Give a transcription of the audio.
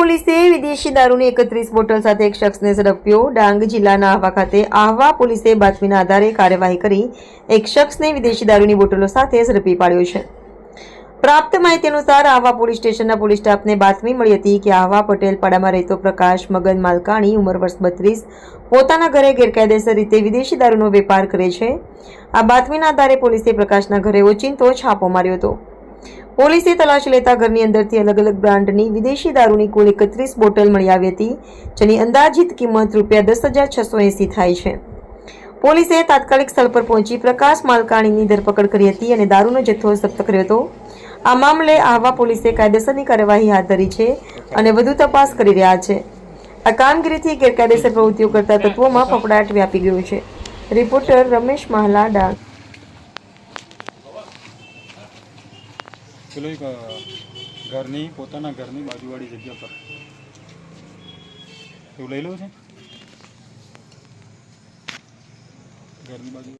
પોલીસે વિદેશી દારૂની એકત્રીસ બોટલ સાથે એક શખ્સને ઝડપ્યો. ડાંગ જિલ્લાના આહવા ખાતે આહવા પોલીસે બાતમીના આધારે કાર્યવાહી કરી એક શખ્સને વિદેશી દારૂની બોટલો સાથે ઝડપી પાડ્યો છે. પ્રાપ્ત માહિતી અનુસાર આહવા પોલીસ સ્ટેશનના પોલીસ સ્ટાફને બાતમી મળી હતી કે આહવા પટેલ પાડામાં રહેતો પ્રકાશ મગન માલકાણી, ઉંમર વર્ષ બત્રીસ, પોતાના ઘરે ગેરકાયદેસર રીતે વિદેશી દારૂનો વેપાર કરે છે. આ બાતમીના આધારે પોલીસે પ્રકાશના ઘરે ઓચિંતો છાપો માર્યો હતો. પોલીસે તલાશી લેતા ઘરની અંદરથી અલગ અલગ બ્રાન્ડની વિદેશી દારૂની કુલ એકત્રીસ બોટલ મળી આવી હતી, જેની અંદાજિત કિંમત રૂપિયા દસ હજાર છસો એંસી થાય છે. પોલીસે તાત્કાલિક સ્થળ પર પહોંચી પ્રકાશ માલકાણીની ધરપકડ કરી હતી અને દારૂનો જથ્થો જપ્ત કર્યો હતો. આ મામલે આહવા પોલીસે કાયદેસરની કાર્યવાહી હાથ ધરી છે અને વધુ તપાસ કરી રહ્યા છે. આ કામગીરીથી ગેરકાયદેસર પ્રવૃત્તિઓ કરતા તત્વોમાં ફફડાટ વ્યાપી ગયો છે. રિપોર્ટર રમેશ મહાલા ડાંગ પેલો એક ઘરની પોતાના ઘરની બાજુવાળી જગ્યા પર. એવું લઈ લઉં છે? ઘરની બાજુ